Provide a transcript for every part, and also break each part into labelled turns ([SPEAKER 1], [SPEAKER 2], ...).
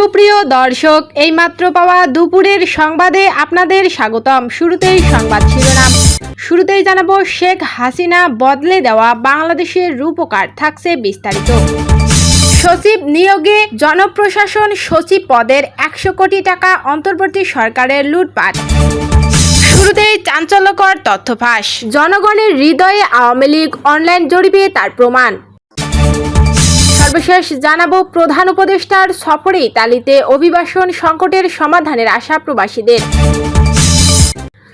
[SPEAKER 1] সুপ্রিয় দর্শক, এইমাত্র পাওয়া দুপুরের সংবাদে আপনাদের স্বাগতম। শুরুতেই সংবাদ শিরোনাম। শুরুতেই জানাব শেখ হাসিনা বদলে দেওয়া বাংলাদেশের রূপকার থাকছে বিস্তারিত। সচিব নিয়োগে জনপ্রশাসন সচিব পদের একশো কোটি টাকা অন্তর্বর্তী সরকারের লুটপাট। শুরুতেই চাঞ্চল্যকর তথ্য ফাঁস। জনগণের হৃদয়ে আওয়ামী লীগ অনলাইন জরিপে তার প্রমাণ। সর্বশেষ জানাব, প্রধান উপদেষ্টার সফরে ইতালিতে অভিবাসন সংকটের সমাধানের আশা প্রবাসীদের।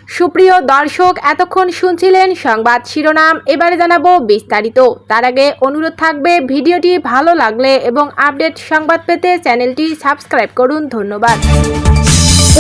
[SPEAKER 1] সুপ্রিয় দর্শক, এতক্ষণ শুনছিলেন সংবাদ শিরোনাম। এবারে জানাব বিস্তারিত। তার আগে অনুরোধ থাকবে, ভিডিওটি ভালো লাগলে এবং আপডেট সংবাদ পেতে চ্যানেলটি সাবস্ক্রাইব করুন। ধন্যবাদ।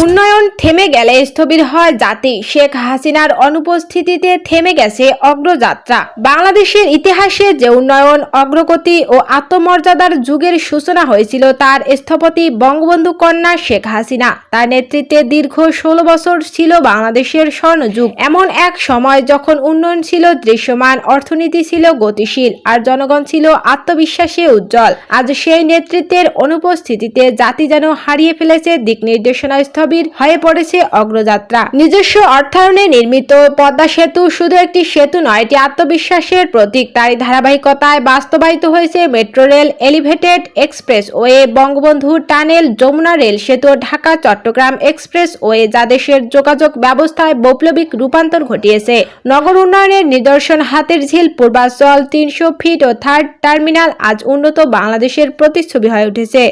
[SPEAKER 1] উন্নয়ন থেমে গেলে স্থবির হয় জাতি। শেখ হাসিনার অনুপস্থিতিতে থেমে গেছে অগ্রযাত্রা। বাংলাদেশের ইতিহাসে যে উন্নয়ন, অগ্রগতি ও আত্মমর্যাদার যুগের সূচনা হয়েছিল তার স্থপতি বঙ্গবন্ধু কন্যা শেখ হাসিনা। তার নেতৃত্বে দীর্ঘ ষোলো বছর ছিল বাংলাদেশের স্বর্ণযুগ। এমন এক সময় যখন উন্নয়ন ছিল দৃশ্যমান, অর্থনীতি ছিল গতিশীল আর জনগণ ছিল আত্মবিশ্বাসে উজ্জ্বল, আজ সেই নেতৃত্বের অনুপস্থিতিতে জাতি যেন হারিয়ে ফেলেছে দিক নির্দেশনা স্থবির হয়ে পড়েছে অগ্রযাত্রা। নিজস্ব অর্থায়নে নির্মিত পদ্মা সেতু শুধু একটি সেতু নয়, এটি আত্মবিশ্বাসের প্রতীক। তারই ধারাবাহিকতায় বাস্তবায়িত হয়েছে metro rail, elevated expressway Bangabandhu tunnel, Jamuna rail সেতু ঢাকা চট্টগ্রাম এক্সপ্রেস ওয়ে যা দেশের যোগাযোগ ব্যবস্থায় বৈপ্লবিক রূপান্তর ঘটিয়েছে। নগর উন্নয়নের নিদর্শন হাতের ঝিল পূর্বাঞ্চল তিনশো ফিট ও থার্ড টার্মিনাল আজ উন্নত বাংলাদেশের প্রতিচ্ছবি হয়ে উঠেছে।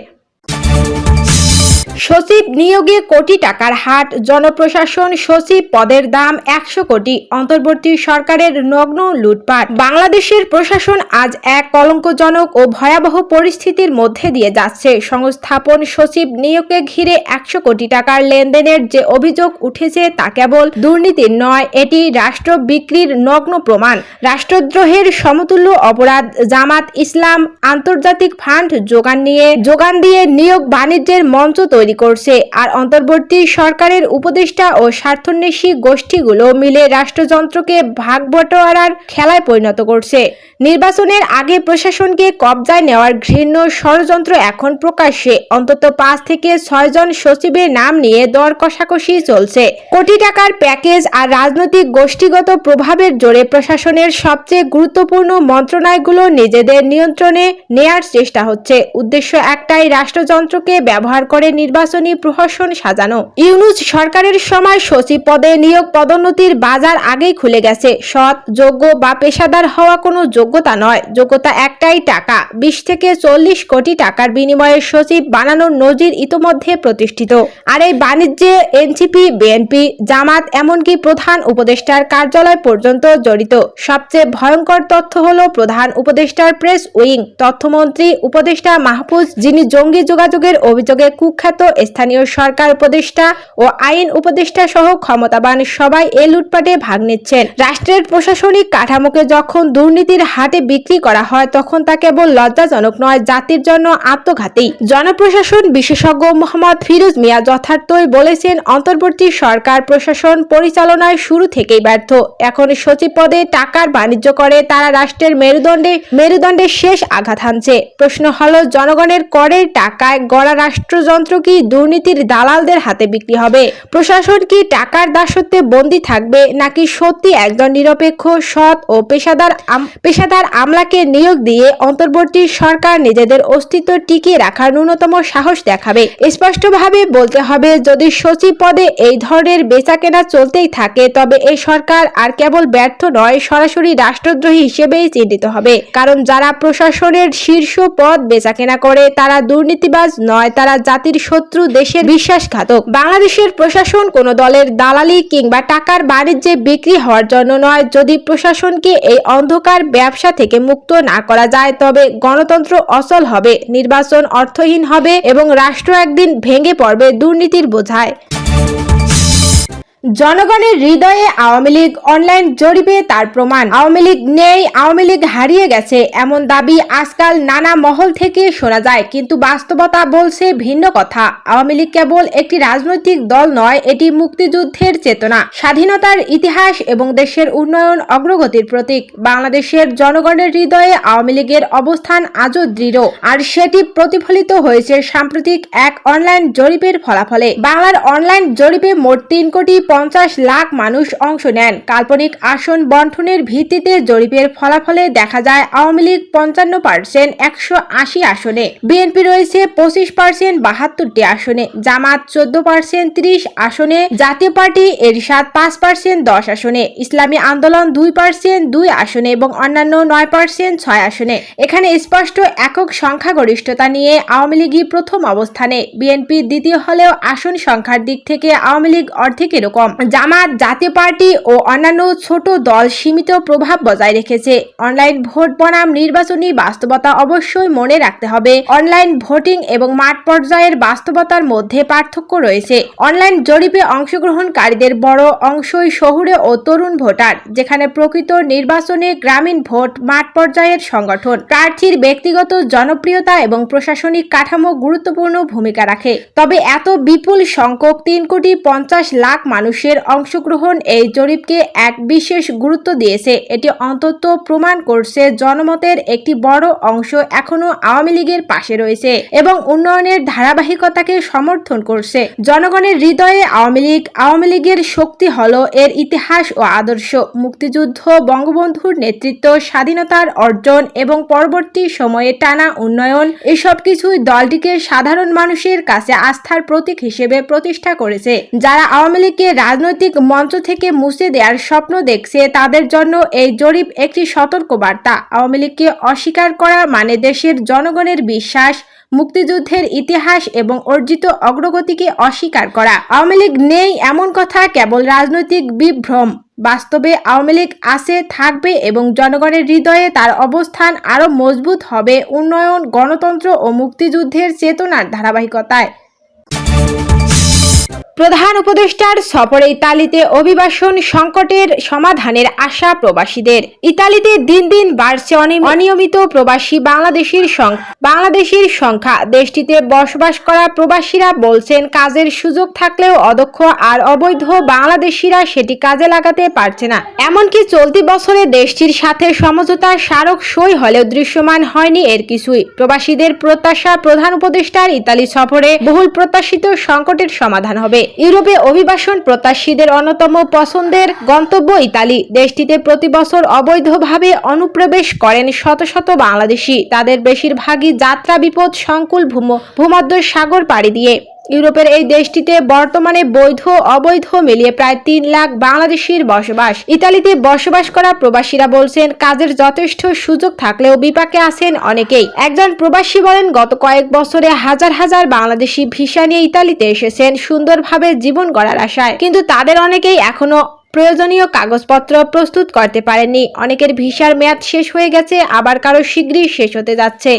[SPEAKER 1] সচিব নিয়োগে কোটি টাকার হাট, জনপ্রশাসন সচিব পদের দাম একশো কোটি, অন্তর্বর্তী সরকারের নগ্ন লুটপাট। বাংলাদেশের প্রশাসন আজ এক কলঙ্কজনক ও ভয়াবহ পরিস্থিতির মধ্যে দিয়ে যাচ্ছে। সংস্থাপন সচিব নিয়োগকে ঘিরে একশো কোটি টাকার লেনদেনের যে অভিযোগ উঠেছে তা কেবল দুর্নীতির নয়, এটি রাষ্ট্র বিক্রির নগ্ন প্রমাণ। রাষ্ট্রদ্রোহের সমতুল্য অপরাধ জামাত ইসলাম আন্তর্জাতিক ফান্ড যোগান নিয়ে, যোগান দিয়ে নিয়োগ বাণিজ্যের মঞ্চ তৈরি করছে। আর অন্তর্বর্তী সরকারের উপদেষ্টা ও স্বার্থন্বেষী গোষ্ঠীগুলো মিলে রাষ্ট্রযন্ত্রকে ভাগ বটোয়ারার খেলায় পরিণত করছে। নির্বাচনের আগে প্রশাসনকে কবজায় নেওয়ার ঘৃণ্য ষড়যন্ত্র এখন প্রকাশ্যে। অন্তত পাঁচ থেকে ছয় জন সচিবের নাম নিয়ে দর কষাকষি চলছে। কোটি টাকার প্যাকেজ আর রাজনৈতিক গোষ্ঠীগত প্রভাবের জোরে প্রশাসনের সবচেয়ে গুরুত্বপূর্ণ মন্ত্রণালয়গুলো নিজেদের নিয়ন্ত্রণে নেয়ার চেষ্টা হচ্ছে। উদ্দেশ্য একটাই, রাষ্ট্রযন্ত্রকে ব্যবহার করে নির্বাচনী প্রহসন সাজানো। ইউনুস সরকারের সময় সচিব পদে নিয়োগ পদোন্নতির বাজার আগেই খুলে গেছে। সৎ, যোগ্য বা পেশাদার হওয়া কোনো যোগ্যতা নয়। যোগ্যতা একটাই টাকা। বিশ থেকে চল্লিশ কোটি টাকার বিনিময়ে সচিব বানানোর নজির ইতোমধ্যে প্রতিষ্ঠিত। আর এই বাণিজ্যে এনসিপি, বিএনপি, জামাত এমনকি প্রধান উপদেষ্টার কার্যালয় পর্যন্ত জড়িত। সবচেয়ে ভয়ঙ্কর তথ্য হল প্রধান উপদেষ্টার প্রেস উইং। তথ্যমন্ত্রী, উপদেষ্টা মাহফুজ, যিনি জঙ্গি যোগাযোগের অভিযোগে কুখ্যাত স্থানীয় সরকার উপদেষ্টা ও আইন উপদেষ্টা সহ ক্ষমতাবান সবাই এ লুটপাটে ভাগ নিচ্ছেন। রাষ্ট্রের প্রশাসনিক কাঠামোকে যখন দুর্নীতির হাটে বিক্রি করা হয়, তখন তা কেবল লজ্জাজনক নয়, জাতির জন্য আত্মঘাতী। জনপ্রশাসন বিশেষজ্ঞ মোহাম্মদ ফিরোজ মিয়া যথার্থই বলেছেন, অন্তর্বর্তী সরকার প্রশাসন পরিচালনায় শুরু থেকেই ব্যর্থ। এখন সচিব পদে টাকার বাণিজ্য করে, তারা রাষ্ট্রের মেরুদণ্ডে মেরুদণ্ডে শেষ আঘাত হানছে। প্রশ্ন হলো, জনগণের করের টাকায় গড়া রাষ্ট্রযন্ত্র কি দুর্নীতির দালালদের হাতে বিক্রি হবে। প্রশাসন কি টাকার দাসত্বে বন্দী থাকবে নাকি সত্যি একজন নিরপেক্ষ, সৎ ও পেশাদার পেশাদার আমলাকে নিয়োগ দিয়ে অন্তর্বর্তী সরকার নিজেদের অস্তিত্ব টিকিয়ে রাখার ন্যূনতম সাহস দেখাবে? স্পষ্টভাবে বলতে হবে, যদি সচিব পদে এই ধরনের বেচাকেনা চলতেই থাকে, তবে এই সরকার আর কেবল ব্যর্থ নয়, সরাসরি রাষ্ট্রদ্রোহী হিসেবেই চিহ্নিত হবে। কারণ যারা প্রশাসনের শীর্ষ পদ বেচাকেনা করে, তারা দুর্নীতিবাজ নয়, তারা জাতির শত্রু দেশের বিশ্বাসঘাতক। বাংলাদেশের প্রশাসন কোনো দলের দালালি কিংবা টাকার বাণিজ্যে বিক্রি হওয়ার জন্য নয়। যদি প্রশাসনকে এই অন্ধকার ব্যবসা থেকে মুক্ত না করা যায়, তবে গণতন্ত্র অচল হবে, নির্বাচন অর্থহীন হবে এবং রাষ্ট্র একদিন ভেঙে পড়বে দুর্নীতির বোঝায়। জনগণের হৃদয়ে আওয়ামী লীগ অনলাইন জরিপে তার প্রমাণ। আওয়ামী লীগ নেই, আওয়ামী লীগ হারিয়ে গেছে, এমন দাবি আজকাল নানা মহল থেকে শোনা যায়, কিন্তু বাস্তবতা বলছে ভিন্ন কথা। আওয়ামী লীগ কেবল একটি রাজনৈতিক দল নয়, এটি মুক্তিযুদ্ধের চেতনা। স্বাধীনতার ইতিহাস এবং দেশের উন্নয়ন অগ্রগতির প্রতীক। বাংলাদেশের জনগণের হৃদয়ে আওয়ামী লীগের অবস্থান আজও দৃঢ়, আর সেটি প্রতিফলিত হয়েছে সাম্প্রতিক এক অনলাইন জরিপের ফলাফলে। বাংলার অনলাইন জরিপে মোট তিন কোটি পঞ্চাশ লাখ মানুষ অংশ নেন। কাল্পনিক আসন বন্টনের ভিত্তিতে জরিপের ফলাফলে দেখা যায়, আওয়ামী লীগ পঞ্চান্ন পার্সেন্ট একশো আশি আসনে, বিএনপি রয়েছে পঁচিশ পার্সেন্ট বাহাত্তরটি আসনে, জামাত চোদ্দ পার্সেন্ট ত্রিশ আসনে, জাতীয় পার্টি এরশাদ পাঁচ পার্সেন্ট দশ আসনে, ইসলামী আন্দোলন দুই পার্সেন্ট দুই আসনে এবং অন্যান্য নয় পার্সেন্ট ছয় আসনে। এখানে স্পষ্ট একক সংখ্যাগরিষ্ঠতা নিয়ে আওয়ামী লীগই প্রথম অবস্থানে। বিএনপি দ্বিতীয় হলেও আসন সংখ্যার দিক থেকে আওয়ামী লীগ অর্ধেক জামাত, জাতীয় পার্টি ও অন্যান্য ছোট দল সীমিত প্রভাব বজায় রেখেছে। অনলাইন ভোট বনাম নির্বাচনী বাস্তবতা অবশ্যই মনে রাখতে হবে। অনলাইন ভোটিং এবং মাঠ পর্যায়ের বাস্তবতার মধ্যে পার্থক্য রয়েছে। অনলাইন জরিপে অংশগ্রহণকারীদের বড় অংশই শহুরে ও তরুণ ভোটার, যেখানে প্রকৃত নির্বাচনে গ্রামীণ ভোট, মাঠ পর্যায়ের সংগঠন। প্রার্থীর ব্যক্তিগত জনপ্রিয়তা এবং প্রশাসনিক কাঠামো গুরুত্বপূর্ণ ভূমিকা রাখে। তবে এত বিপুল সংখ্যক তিন কোটি পঞ্চাশ লাখ মানুষের অংশগ্রহণ এই জরিপকে এক বিশেষ গুরুত্ব দিয়েছে। এটি অন্তত প্রমাণ করছে জনমতের একটি বড় অংশ এখনও আওয়ামী লীগের পাশে রয়েছে এবং উন্নয়নের ধারাবাহিকতাকে সমর্থন করছে। জনগণের হৃদয়ে আওয়ামী লীগ, আওয়ামী লীগের শক্তি হল এর ইতিহাস ও আদর্শ। মুক্তিযুদ্ধ, বঙ্গবন্ধুর নেতৃত্ব, স্বাধীনতার অর্জন এবং পরবর্তী সময়ে টানা উন্নয়ন, এসব কিছুই দলটিকে সাধারণ মানুষের কাছে আস্থার প্রতীক হিসেবে প্রতিষ্ঠা করেছে। যারা আওয়ামী লীগকে রাজনৈতিক মঞ্চ থেকে মুছে দেওয়ার স্বপ্ন দেখছে তাদের জন্য এই জরিপ একটি সতর্ক বার্তা আওয়ামী লীগকে অস্বীকার করা মানে দেশের জনগণের বিশ্বাস, মুক্তিযুদ্ধের ইতিহাস এবং অর্জিত অগ্রগতিকে অস্বীকার করা। আওয়ামী লীগ নেই এমন কথা, কেবল রাজনৈতিক বিভ্রম। বাস্তবে আওয়ামী লীগ আছে, থাকবে এবং জনগণের হৃদয়ে তার অবস্থান আরও মজবুত হবে উন্নয়ন, গণতন্ত্র ও মুক্তিযুদ্ধের চেতনার ধারাবাহিকতায়। প্রধান উপদেষ্টার সফরে ইতালিতে অভিবাসন সংকটের সমাধানের আশা প্রবাসীদের। ইতালিতে দিন দিন বাড়ছে অনি- অনিয়মিত প্রবাসী বাংলাদেশির বাংলাদেশির সংখ্যা। দেশটিতে বসবাস করা প্রবাসীরা বলছেন, কাজের সুযোগ থাকলেও অদক্ষ আর অবৈধ বাংলাদেশিরা সেটি কাজে লাগাতে পারছে না। এমনকি চলতি বছরে দেশটির সাথে সমঝোতা স্মারক সই হলেও দৃশ্যমান হয়নি এর কিছুই। প্রবাসীদের প্রত্যাশা প্রধান উপদেষ্টার ইতালি সফরে বহুল প্রত্যাশিত সংকটের সমাধান হবে। ইউরোপে অভিবাসন প্রত্যাশীদের অন্যতম পছন্দের গন্তব্য ইতালি। দেশটিতে প্রতি বছর অবৈধভাবে অনুপ্রবেশ করেন শত শত বাংলাদেশি। তাদের বেশিরভাগই যাত্রা বিপদ সংকুল ভূম ভূমধ্য সাগর পাড়ি দিয়ে। ইউরোপের এই দেশটিতে বর্তমানে বৈধ অবৈধ মিলিয়ে প্রায় তিন লাখ বাংলাদেশির বসবাস। ইতালিতে বসবাস করা প্রবাসীরা বলছেন, কাজের যথেষ্ট সুযোগ থাকলেও বিপাকে আছেন অনেকেই। একজন প্রবাসী বলেন, গত কয়েক বছরে হাজার হাজার বাংলাদেশি ভিসা নিয়ে ইতালিতে এসেছেন, সুন্দরভাবে জীবন গড়ার আশায়। কিন্তু তাদের অনেকেই এখনও প্রয়োজনীয় কাগজপত্র প্রস্তুত করতে পারেননি। অনেকের ভিসার মেয়াদ শেষ হয়ে গেছে, আবার কারও শীঘ্রই শেষ হতে যাচ্ছে।